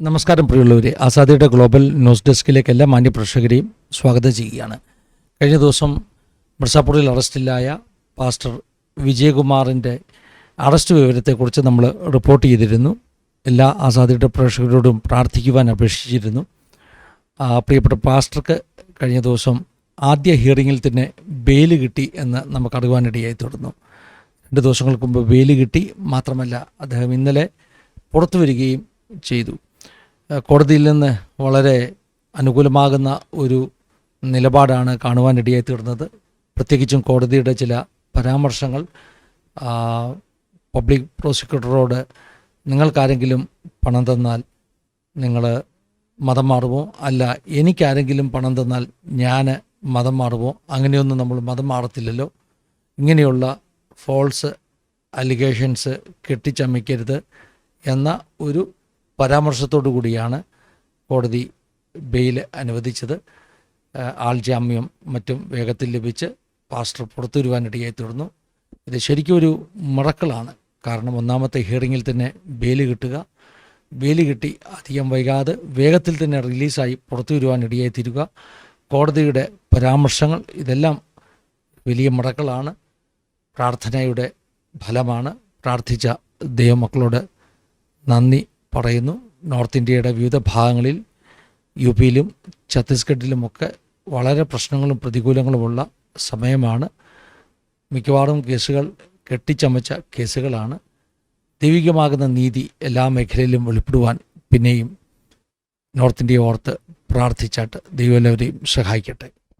നമസ്കാരം പ്രിയമുള്ളവരെ. ആസാദിയുടെ global news ഡെസ്കിലേക്ക് എല്ലാ മാന്യപ്രേക്ഷകരെയും സ്വാഗതം ചെയ്യുകയാണ്. കഴിഞ്ഞ ദിവസം മിർസാപ്പൂരിൽ അറസ്റ്റിലായ പാസ്റ്റർ വിജയകുമാറിന്റെ അറസ്റ്റ് വിവരത്തെക്കുറിച്ച് നമ്മൾ റിപ്പോർട്ട് ചെയ്തിരുന്നു. എല്ലാ ആസാദിയുടെ പ്രേക്ഷകരോടും പ്രാർത്ഥിക്കുവാൻ അപേക്ഷിച്ചിരുന്നു. പ്രിയപ്പെട്ട പാസ്റ്റർക്ക് കഴിഞ്ഞ ദിവസം ആദ്യ ഹിയറിങ്ങിൽ തന്നെ ബെയിൽ കിട്ടി എന്ന് നമുക്ക് അറിയുവാനിടയായി തുടർന്നു. രണ്ട് ദിവസങ്ങൾക്ക് മുമ്പ് ബെയിൽ കിട്ടി. മാത്രമല്ല അദ്ദേഹം ഇന്നലെ പുറത്തു വരികയും ചെയ്തു. കോടതിയിൽ നിന്ന് വളരെ അനുകൂലമാകുന്ന ഒരു നിലപാടാണ് കാണുവാനിടയായി തീർന്നത്. പ്രത്യേകിച്ചും കോടതിയുടെ ചില പരാമർശങ്ങൾ പബ്ലിക് പ്രോസിക്യൂട്ടറോട് നിങ്ങൾക്കാരെങ്കിലും പണം തന്നാൽ നിങ്ങൾ മതം മാറുമോ? അല്ല എനിക്കാരെങ്കിലും പണം തന്നാൽ ഞാൻ മതം മാറുമോ? അങ്ങനെയൊന്നും നമ്മൾ മതം മാറത്തില്ലല്ലോ. ഇങ്ങനെയുള്ള ഫോൾസ് അലിഗേഷൻസ് കെട്ടിച്ചമയ്ക്കരുത് എന്ന ഒരു പരാമർശത്തോടു കൂടിയാണ് കോടതി ബെയിൽ അനുവദിച്ചത്. ആൾജാമ്യം ആൾ ജാമ്യം മറ്റും വേഗത്തിൽ ലഭിച്ച് പാസ്റ്റർ പുറത്തു വരുവാനിടയായി തീർന്നു ഇത് ശരിക്കും ഒരു മിറക്കളാണ് കാരണം ഒന്നാമത്തെ ഹിയറിങ്ങിൽ തന്നെ ബെയിൽ കിട്ടുക. ബെയിൽ കിട്ടി അധികം വൈകാതെ വേഗത്തിൽ തന്നെ റിലീസായി പുറത്തു വരുവാനിടയായി തീരുക. കോടതിയുടെ പരാമർശങ്ങൾ ഇതെല്ലാം വലിയ മിറക്കളാണ് പ്രാർത്ഥനയുടെ ഫലമാണ്. പ്രാർത്ഥിച്ച ദൈവമക്കളോട് നന്ദി. പറയുന്നു. നോർത്ത് ഇന്ത്യയുടെ വിവിധ ഭാഗങ്ങളിൽ യു പിയിലും ഛത്തീസ്ഗഡിലുമൊക്കെ വളരെ പ്രശ്നങ്ങളും പ്രതികൂലങ്ങളുമുള്ള സമയമാണ്. മിക്കവാറും കേസുകൾ കെട്ടിച്ചമച്ച കേസുകളാണ്. ദൈവികമാകുന്ന നീതി എല്ലാ മേഖലയിലും വെളിപ്പെടുവാൻ പിന്നെയും നോർത്ത് ഇന്ത്യയെ ഓർത്ത് പ്രാർത്ഥിച്ചാട്ട് ദൈവം എല്ലാവരെയും സഹായിക്കട്ടെ.